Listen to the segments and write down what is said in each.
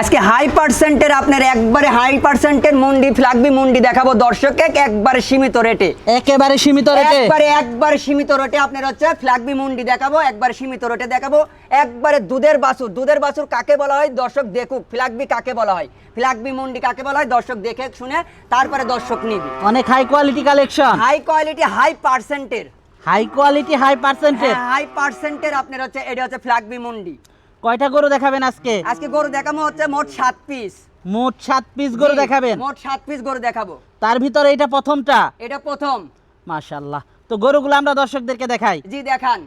আজকে হাই পার্সেন্টের আপনার একবারে হাই পার্সেন্টের মুন্ডি ফ্লাগবি মুন্ডি দেখাবো দর্শককে একবারে সীমিত রেটে একেবারে সীমিত রেটে একবারে একবারে সীমিত রেটে আপনার হচ্ছে ফ্ল্যাগবি মুন্ডি দেখাবো একবারে সীমিত রেটে দেখাবো। একবারে দুধের বাছুর দুধের বাছুর কাকে বলা হয়? দর্শক দেখুক ফ্ল্যাগবি কাকে বলা হয়? ফ্ল্যাগবি মুন্ডি কাকে বলা হয়? দর্শক দেখে শুনে তারপরে দর্শক নিবি। অনেক high quality collection high quality high পার্সেন্টের হাই কোয়ালিটি হাই পার্সেন্টের হাই পার্সেন্টের আপনার হচ্ছে এটা হচ্ছে ফ্ল্যাগবি মুন্ডি। কয়টা গরু দেখাবেন আজকে? আজকে গরু দেখাবো হচ্ছে মোট সাত পিস। মোট সাত পিস গরু দেখাবেন? মোট সাত পিস গরু দেখাবো। তার ভিতরে এটা প্রথমটা? এটা প্রথম। মাশাল্লাহ তো গরুগুলো আমরা দর্শকদেরকে দেখাই। জি দেখান।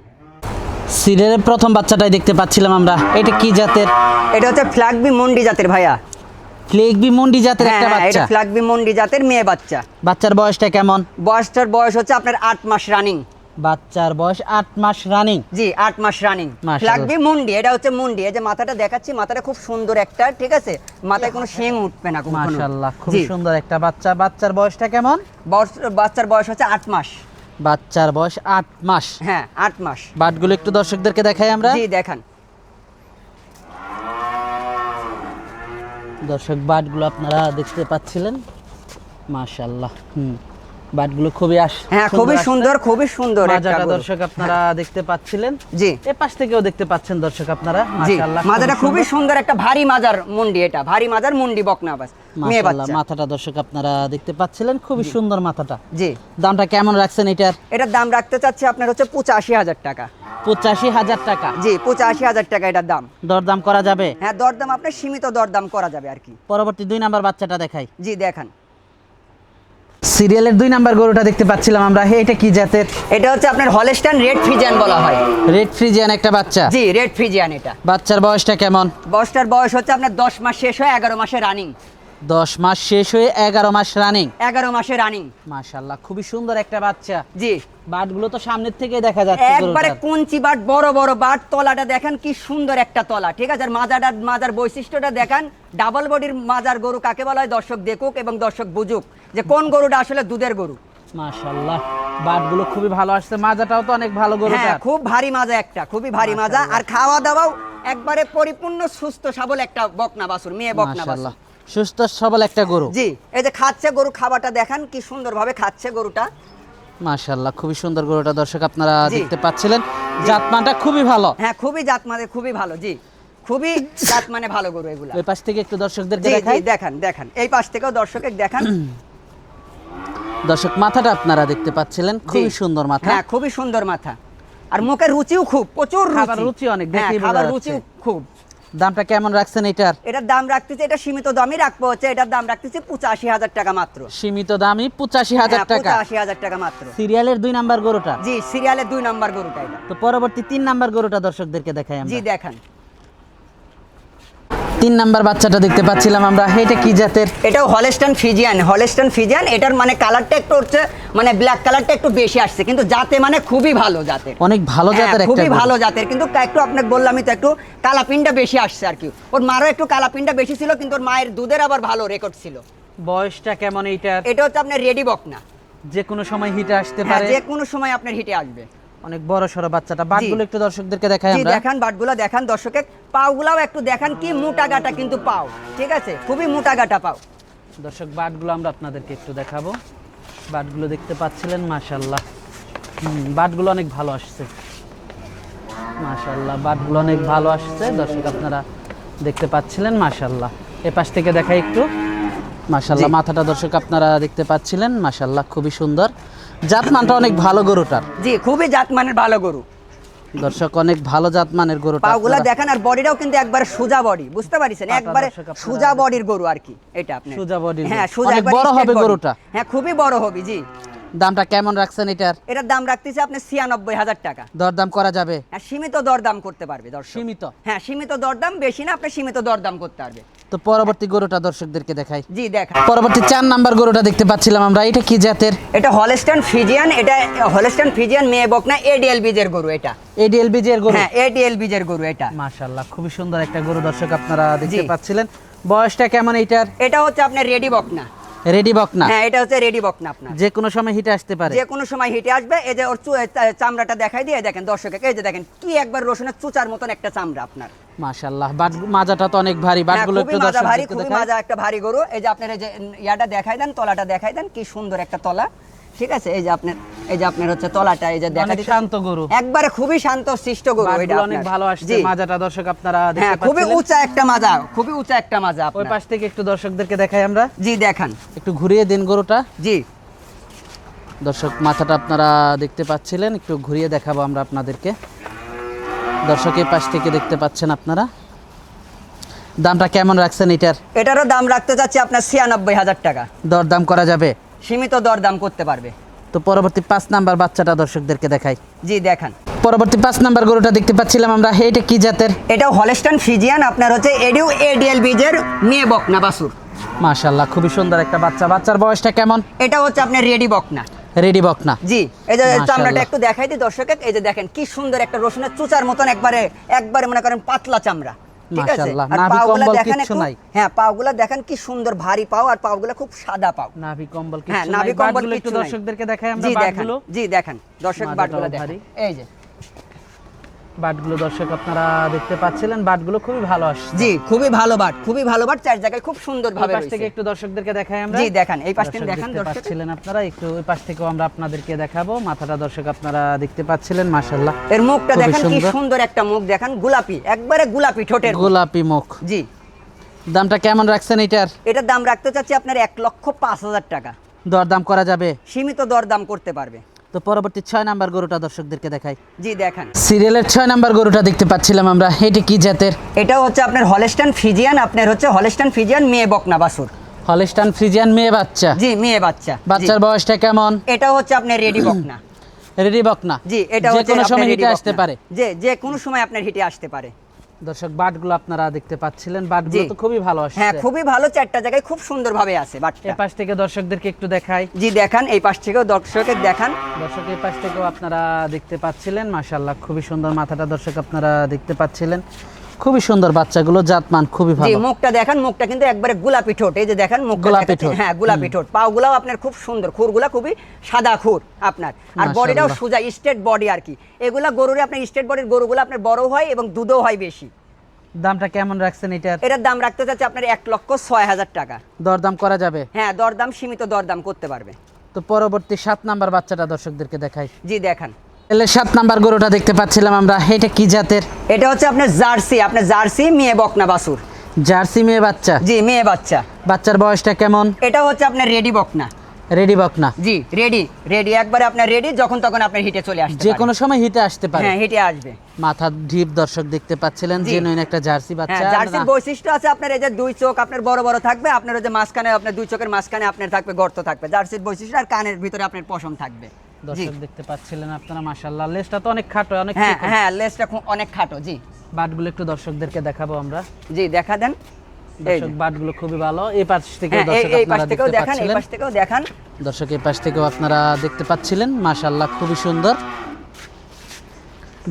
সিরিয়ালের প্রথম বাচ্চাটাই দেখতে পাচ্ছিলাম আমরা। এটা কি জাতের? এটা হচ্ছে ফ্ল্যাগবি মন্ডি জাতের ভাইয়া। ফ্লেগবি মন্ডি জাতের একটা হ্যাঁ, এটা বাচ্চা। ফ্ল্যাগবি মন্ডি জাতের মেয়ে বাচ্চা। বাচ্চার বয়সটা কেমন? বয়সটার বয়স হচ্ছে আপনার আট মাস রানিং। বাচ্চার বয়স আট মাস রানিং জি আট মাস রানিং মাশাআল্লাহ। ফ্ল্যাগবি মুন্ডি এটা হচ্ছে মুন্ডি। এই যে মাথাটা দেখাচ্ছি মাথাটা খুব সুন্দর একটা ঠিক আছে? মাথায় কোনো শিং উঠবে না কখনো। মাশাল্লাহ খুব সুন্দর একটা বাচ্চা। বাচ্চার বয়সটা কেমন? বয়স- বাচ্চার বয়স হচ্ছে আট মাস। বাচ্চার বয়স আট মাস। হ্যাঁ আট মাস। বাটগুলো একটু দর্শকদেরকে দেখাই আমরা। জি দেখান। দর্শক বাটগুলো আপনারা দেখতে পাচ্ছিলেন? মাশাল্লাহ হুম। বাটগুলো খুবই আস হ্যাঁ খুবই সুন্দর খুবই সুন্দর মাজাটা দর্শক আপনারা দেখতে পাচ্ছিলেন। জি। এ পাশ থেকেও দেখতে পাচ্ছেন দর্শক আপনারা। মাশাআল্লাহ মাজাটা খুবই সুন্দর। একটা ভারী মাজার মুন্ডি এটা ভারী মাজার মুন্ডি বকনা বাস মেয়ে মাশাআল্লাহ বাচ্চা। মাথাটা দর্শক আপনারা দেখতে পাচ্ছিলেন খুবই সুন্দর মাথাটা। জি। দামটা কেমন রাখছেন এটার? এটার দাম রাখতে চাচ্ছি আপনার হচ্ছে পঁচাশি হাজার টাকা। পঁচাশি হাজার টাকা। জি পঁচাশি হাজার টাকা এটার দাম। দরদাম করা যাবে? হ্যাঁ দরদাম আপনার সীমিত দরদাম করা যাবে আর কি। পরবর্তী দুই নাম্বার বাচ্চাটা দেখাই। জি দেখান। সিরিয়ালের দুই নাম্বার গরুটা দেখতে পাচ্ছিলাম আমরা। হে এটা কি জাতের? এটা হচ্ছে আপনার হলস্টাইন রেড ফ্রিজিয়ান বলা হয়। রেড ফ্রিজিয়ান একটা বাচ্চা? জি রেড ফ্রিজিয়ান এটা। বাচ্চার বয়সটা কেমন? বয়সটার বয়স হচ্ছে আপনার দশ মাস শেষ হয় এগারো মাসে রানিং। দশ মাস শেষ হয়ে এগারো মাস রানিং এগারো মাসে রানিং মাশাল্লাহ খুবই সুন্দর একটা বাচ্চা। জি। বাটগুলো তো সামনের থেকে দেখা যাচ্ছে একবারে। কুঞ্চি বাট বড় বড় বাট তলাটা দেখেন কি সুন্দর একটা তলা ঠিক আছে? আর মাজাটা মাজার বৈশিষ্ট্যটা দেখান ডাবল বডির মাজার গরু কাকে বলা হয়? দর্শক দেখুক এবং দর্শক বুঝুক যে কোন গরুটা আসলে দুধের গরু। মাশাল্লাহ বাটগুলো খুবই ভালো আসছে মাজাটাও তো অনেক ভালো গরুটা হ্যাঁ খুব ভারী মাজা একটা খুবই ভারী মাজা। আর খাওয়া দাওয়াও একবারে পরিপূর্ণ সুস্থ সবল একটা বকনা বাসুর মেয়ে বকনা বাসুর সুস্থ সবল একটা গরু। জি এই যে খাচ্ছে গরু খাবারটা দেখান কি সুন্দরভাবে খাচ্ছে গরুটা। মাশাল্লাহ খুবই সুন্দর গরুটা দর্শক আপনারা দেখতে পাচ্ছিলেন। জাতমানটা খুবই ভালো। হ্যাঁ খুবই জাত মানে খুবই ভালো জি। খুবই জাত মানে ভালো গরু এগুলা। ওই পাশ থেকে একটু জি দেখাই। দেখান দেখান। এই পাশ থেকেও দর্শকে দেখান। দর্শক মাথাটা আপনারা দেখতে পাচ্ছিলেন। খুবই সুন্দর মাথা। হ্যাঁ খুবই সুন্দর মাথা। আর মুখের রুচিও খুব প্রচুর রুচি। অনেক, হ্যাঁ বোঝা খাবার রুচিও খুব। দামটা কেমন রাখছেন এটার? এটার দাম রাখতেছে এটা সীমিত দামই রাখব হচ্ছে এটার দাম রাখতেছে পঁচাশি হাজার টাকা মাত্র। সীমিত দামই পঁচাশি হাজার হ্যাঁ, টাকা। পঁচাশি হাজার টাকা মাত্র। সিরিয়ালের দুই নাম্বার গরুটা? জি সিরিয়ালের দুই নাম্বার গরুটা এটা। তো পরবর্তী তিন নাম্বার গরুটা দর্শকদেরকে দেখাই জি দেখান। তিন নাম্বার বাচ্চাটা দেখতে পাচ্ছিলাম আমরা। এটা কি জাতের? এটাও হলেস্টান ফিজিয়ান। হলেস্টান ফিজিয়ান এটার মানে কালারটা একটু হচ্ছে মানে ব্ল্যাক কালারটা একটু বেশি আসছে। কিন্তু জাতে মানে খুবই ভালো জাতের। অনেক ভালো হ্যাঁ, জাতের খুবই ভালো জাতের। কিন্তু একটু আপনাকে বললামই তো একটু কালাপিনটা বেশি আসছে আর কি। ওর মারও একটু কালাপিনটা বেশি ছিল কিন্তু ওর মায়ের দুধের আবার ভালো রেকর্ড ছিল। বয়সটা কেমন এইটার? এটা হচ্ছে আপনার রেডি বক না যে কোনো সময় হিটে আসতে হ্যাঁ পারে। যে কোনো সময় আপনার হিটে আসবে। অনেক বড় সড়ো বাচ্চাটা। বাটগুলো একটু দর্শকদেরকে দেখাই আমরা। দেখান বাটগুলো দেখান দর্শকের। পাওগুলাও একটু দেখান কি মোটা গাটা কিন্তু পাও। ঠিক আছে? খুবই মোটা গাটা পাও। দর্শক বাটগুলো আমরা আপনাদেরকে একটু দেখাবো। বাটগুলো দেখতে পাচ্ছিলেন? মাশাল্লাহ বাটগুলো অনেক ভালো আসছে। মাশাল্লাহ বাটগুলো অনেক ভালো আসছে। দর্শক আপনারা দেখতে পাচ্ছিলেন? মাশাল্লাহ এ পাশ থেকে দেখাই একটু। মাশাল্লাহ জি। মাথাটা দর্শক আপনারা দেখতে পাচ্ছিলেন? মাশাল্লাহ খুবই সুন্দর। জাতমানটা অনেক ভালো গরুটার। জি খুবই জাত মানের ভালো গরু। দর্শক অনেক ভালো জাতমানের গরুটা পাগুলা দেখেন আর বডিটাও কিন্তু একবার সোজা বডি বুঝতে পারছেন? একবারে সোজা বডির গরু আর কি এটা আপনি সোজা বডির হ্যাঁ গরু। সোজা অনেক বড় হবে গরুটা। হ্যাঁ খুবই বড় হবে জি। দামটা কেমন রাখছেন এটার? এটার দাম রাখতেছে আপনি ছিয়ানব্বই হাজার টাকা। দরদাম করা যাবে? হ্যাঁ সীমিত দরদাম করতে পারবে দর্শক। সীমিত? হ্যাঁ সীমিত দরদাম বেশি না আপনি সীমিত দরদাম করতে পারবে। তো পরবর্তী গরুটা দর্শকদেরকে দেখাই। জি দেখা। পরবর্তী চার নাম্বার গরুটা দেখতে পাচ্ছিলাম আমরা। এটা কি জাতের? এটা হলস্টান ফিজিয়ান এটা হলস্টান ফিজিয়ান মেয়ে বক না এডিএল বিজের গরু এটা। এডিএল বিজের গরু? হ্যাঁ এডিএল বিজের গরু এটা। মাশাআল্লাহ খুবই সুন্দর একটা গরু দর্শক আপনারা দেখতে পাচ্ছিলেন। বয়সটা কেমন এটার এটা হচ্ছে আপনার রেডি বক না রেডি বকনা হ্যাঁ এটা হচ্ছে রেডি বকনা আপনার। যে কোনো সময় হিটে আসতে পারে। যে কোনো সময় হিটে আসবে এই যে ওর চামড়াটা দেখাই দিয়ে দেখেন দর্শকে এই যে দেখেন কি একবার রসুনের চুচার মতন একটা চামড়া আপনার। মাশাআল্লাহ বাট মাজাটা তো অনেক ভারী হ্যাঁ, বাটগুলো একটু মাজা ভারী খুবই মাজা একটা ভারী গরু। এই যে আপনার এই যে ইয়াটা দেখাই দেন তলাটা দেখাই দেন কি সুন্দর একটা তলা। ঠিক আছে? এই যে আপনার এই যে আপনার হচ্ছে তলাটা এই যে দেখা শান্ত গরু। একবারে খুবই শান্ত শিষ্ট গরু এটা অনেক ভালো আসছে। মাজাটা দর্শক আপনারা দেখতে হ্যাঁ খুবই পাচ্ছেন উঁচা একটা মাজা খুবই উঁচা একটা মাজা ওই পাশ থেকে একটু দর্শকদেরকে দেখাই আমরা। জি দেখান। একটু ঘুরিয়ে দিন গরুটা। জি। দর্শক মাথাটা আপনারা দেখতে পাচ্ছিলেন একটু ঘুরিয়ে দেখাবো আমরা আপনাদেরকে। দর্শক এই পাশ থেকে দেখতে পাচ্ছেন আপনারা। দামটা কেমন রাখছেন এটার? এটারও দাম রাখতে চাচ্ছি আপনার ছিয়ানব্বই হাজার টাকা। দরদাম করা যাবে? সীমিত দর দাম করতে পারবে। তো পরবর্তী পাঁচ নাম্বার বাচ্চাটা দর্শকদেরকে দেখাই। জি দেখান। পরবর্তী পাঁচ নাম্বার গরুটা দেখতে পাচ্ছিলাম আমরা। এটা কি জাতের? এটা হলেস্টান ফিজিয়ান আপনার হচ্ছে এডিউ এডিএল বীজের মেয়ে বকনা বাসুর। মাশাল্লাহ খুবই সুন্দর একটা বাচ্চা। বাচ্চার বয়সটা কেমন? এটা হচ্ছে আপনার রেডি বকনা। রেডি বকনা। জি এই যে মাশাআল্লাহ। চামড়াটা একটু দেখাই দিই দর্শকে এই যে দেখেন কি সুন্দর একটা রসুনের চুচার মতন একবারে একবারে মনে করেন পাতলা চামড়া। মাশাআল্লাহ, নাভি কম্বল দেখেন নাই। হ্যাঁ পাওগুলা দেখেন কি সুন্দর ভারী পাও আর পাওগুলা খুব সাদা পাও। নাভি কম্বল হ্যাঁ কিছু নাভি কম্বল একটু দর্শকদেরকে দেখাই আমরা জি দেখেন। জি দেখান। দর্শক বাটগুলো দেখেন। এই যে। বাটগুলো দর্শক আপনারা দেখতে পাচ্ছিলেন বাটগুলো খুবই ভালো আসছে। জি খুবই ভালো বাট খুবই ভালো বাট চার জায়গায় খুব সুন্দর ভাবে পাশ থেকে একটু দর্শকদেরকে দেখাই আমরা। জি, দেখান। এই পাশ থেকে দেখান। পাচ্ছিলেন আপনারা একটু ওই পাশ থেকেও আমরা আপনাদেরকে দেখাবো। মাথাটা দর্শক আপনারা দেখতে পাচ্ছিলেন মাশাআল্লাহ। এর মুখটা দেখেন কি সুন্দর। একটা মুখ দেখেন গোলাপি একবারে গোলাপি ঠোঁটের গোলাপি মুখ। জি। দামটা কেমন রাখছেন এটার? এটার দাম রাখতে চাচ্ছি আপনার এক লক্ষ পাঁচ হাজার টাকা। দরদাম করা যাবে? সীমিত দর দাম করতে পারবে। তো পরবর্তী ছয় নাম্বার গরুটা দর্শকদেরকে দেখাই। জি দেখান। সিরিয়ালের ছয় নাম্বার গরুটা দেখতে পাচ্ছিলাম আমরা। এটা কি জাতের? এটাও হচ্ছে আপনার হলেস্টান ফিজিয়ান আপনার হচ্ছে হলেস্টান ফিজিয়ান মেয়ে বকনা বাসুর হলিস্টান ফ্রিজিয়ান মেয়ে বাচ্চা? জি মেয়ে বাচ্চা। বাচ্চার বয়সটা কেমন? এটা হচ্ছে আপনার রেডি বকনা। রেডি বকনা? জি এটা হচ্ছে কোনো সময় হিটে আসতে পারে। যে যে কোনো সময় আপনার হিটে আসতে পারে। দর্শক বাটগুলো আপনারা দেখতে পাচ্ছিলেন। বাটগুলো। তো খুবই ভালো আসছে। হ্যাঁ খুবই ভালো চারটা জায়গায় খুব সুন্দর ভাবে আছে বাটটা। এই পাশ থেকে দর্শকদেরকে একটু দেখাই। জি দেখান এই পাশ থেকেও দর্শকের দেখান। দর্শক এই পাশ থেকেও আপনারা দেখতে পাচ্ছিলেন মাশাআল্লাহ খুবই সুন্দর মাথাটা দর্শক আপনারা দেখতে পাচ্ছিলেন। খুবই সুন্দর বাচ্চাগুলো জাতমান খুবই ভালো। মুখটা দেখান মুখটা কিন্তু একবারে গোলাপি ঠোঁট এই যে দেখেন মুখ গোলাপি ঠোঁট। হ্যাঁ গোলাপি ঠোঁট। পাগুলাও আপনার খুব সুন্দর খুরগুলা খুবই সাদা খুর আপনার। আর বডিটাও সোজা স্টেট বডি আর কি। এগুলা গরুর আপনার স্টেট বডির গরুগুলো আপনার বড় হয় এবং দুধও হয় বেশি। দামটা কেমন রাখছেন এটার? এটার দাম রাখতে চাচ্ছে আপনার এক লক্ষ ছয় হাজার টাকা। দরদাম করা যাবে? হ্যাঁ দরদাম সীমিত দরদাম করতে পারবে। তো পরবর্তী সাত নাম্বার বাচ্চাটা দর্শকদেরকে দেখাই। জি দেখান। এলে সাত নাম্বার গরুটা দেখতে পাচ্ছিলাম আমরা। এটা কি জাতের? এটা হচ্ছে আপনার জার্সি আপনার জার্সি মেয়ে বকনা বাসুর জার্সি মেয়ে বাচ্চা? জি মেয়ে বাচ্চা। বাচ্চার বয়সটা কেমন? এটা হচ্ছে আপনার রেডি বকনা। রেডি বকনা? জি রেডি রেডি একবারে আপনার রেডি যখন তখন আপনার হিটে চলে আসবে যে কোনো সময় হিটে আসতে পারে। হ্যাঁ হিটে আসবে। মাথার ঢিপ দর্শক দেখতে পাচ্ছিলেন জি। জেনুইন একটা জার্সি বাচ্চা। হ্যাঁ জার্সির বৈশিষ্ট্য আছে আপনার এই যে দুই চোখ আপনার বড় বড় থাকবে আপনার ওই যে মাঝখানে আপনার দুই চোখের মাঝখানে আপনার থাকবে গর্ত থাকবে। জার্সির বৈশিষ্ট্য আর কানের ভিতরে আপনার পশম থাকবে। দর্শক দেখতে পাচ্ছিলেন আপনারা মাশাআল্লাহ। লেসটা তো অনেক খাটো অনেক হ্যাঁ হ্যাঁ লেসটা অনেক খাটো জি। বাটগুলো একটু দর্শকদেরকে দেখাবো আমরা। জি দেখা দেন। দর্শক বাটগুলো খুবই ভালো। এই পাশ থেকে হ্যাঁ দর্শক এই পাশ আপনারা থেকেও দেখান এই পাশ থেকেও দেখান। দর্শক এই পাশ থেকেও আপনারা দেখতে পাচ্ছিলেন। মাশাআল্লাহ খুবই সুন্দর।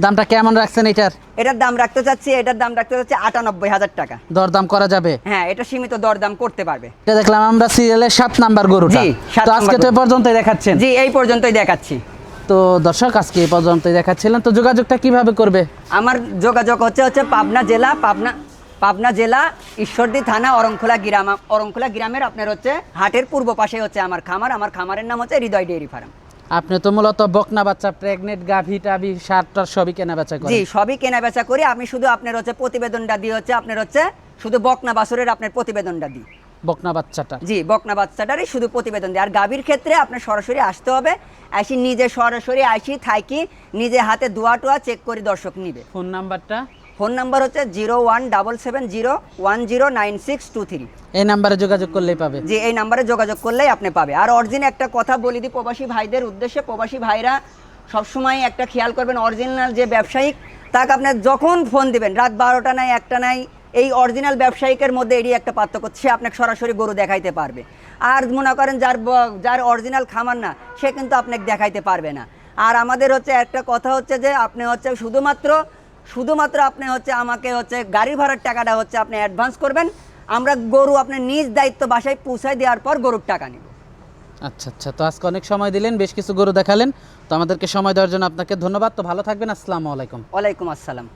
দামটা কেমন রাখছেন এটার? এটার দাম রাখতে চাচ্ছি এটার দাম রাখতে চাচ্ছি আটানব্বই হাজার টাকা। দরদাম করা যাবে? হ্যাঁ এটা সীমিত দরদাম করতে পারবে। এটা দেখলাম আমরা সিরিয়ালের সাত নাম্বার গরুটা। জি, তো আজকে তো এ গরু। পর্যন্তই দেখাচ্ছেন। জি এই পর্যন্তই দেখাচ্ছি। তো দর্শক আজকে এই পর্যন্তই দেখাচ্ছিলেন তো যোগাযোগটা কীভাবে করবে? আমার যোগাযোগ হচ্ছে হচ্ছে পাবনা জেলা পাবনা পাবনা জেলা ঈশ্বরদী থানা অরংখোলা গ্রাম অরংখোলা গ্রামের আপনার হচ্ছে হাটের পূর্ব পাশে হচ্ছে আমার খামার। আমার খামারের নাম হচ্ছে হৃদয় ডেয়ারি ফার্ম। আপনি তো মূলত বকনা বাচ্চা প্রেগনেন্ট গাভী টাভি সারটার সবই কেনা বেচা করেন। জি সবই কেনা বেচা করি। আমি শুধু আপনার হচ্ছে প্রতিবেদনটা দিই হচ্ছে আপনার হচ্ছে শুধু বকনা বাসুরের আপনার প্রতিবেদনটা দিই। বকনা বাচ্চাটা? জি বকনা বাচ্চাটারই শুধু প্রতিবেদন দিই। আর গাভীর ক্ষেত্রে আপনার সরাসরি আসতে হবে। আসি নিজে সরাসরি আসি থাকি নিজে হাতে দোয়া টোয়া চেক করে দর্শক নিবে। ফোন নাম্বারটা? ফোন নাম্বার হচ্ছে zero one double seven zero one zero nine six two three. এই নাম্বারে যোগাযোগ করলেই পাবে। যে এই নাম্বারে যোগাযোগ করলেই আপনি পাবে। আর অরিজিন একটা কথা বলি দিই প্রবাসী ভাইদের উদ্দেশ্যে। প্রবাসী ভাইরা সবসময় একটা খেয়াল করবেন অরিজিনাল যে ব্যবসায়িক তাকে আপনার যখন ফোন দিবেন রাত বারোটা নাই একটা নাই এই অরিজিনাল ব্যবসায়িকের মধ্যে এরই একটা পার্থক্য সে আপনাকে সরাসরি গরু দেখাইতে পারবে। আর মনে করেন যার যার অরিজিনাল খামার না সে কিন্তু আপনাকে দেখাইতে পারবে না। আর আমাদের হচ্ছে একটা কথা হচ্ছে যে আপনি হচ্ছে শুধুমাত্র শুধুমাত্র আপনি হচ্ছে আমাকে হচ্ছে গাড়ি ভাড়ার টাকাটা হচ্ছে আপনি অ্যাডভান্স করবেন। আমরা গরু আপনার নিজ দায়িত্ব বাসায় পৌঁছায় দেওয়ার পর গরুর টাকা নেব। আচ্ছা আচ্ছা। তো আজকে অনেক সময় দিলেন বেশ কিছু গরু দেখালেন। তো আমাদেরকে সময় দেওয়ার জন্য আপনাকে ধন্যবাদ। তো ভালো থাকবেন। আসসালামু আলাইকুম। ওয়ালাইকুম আসসালাম।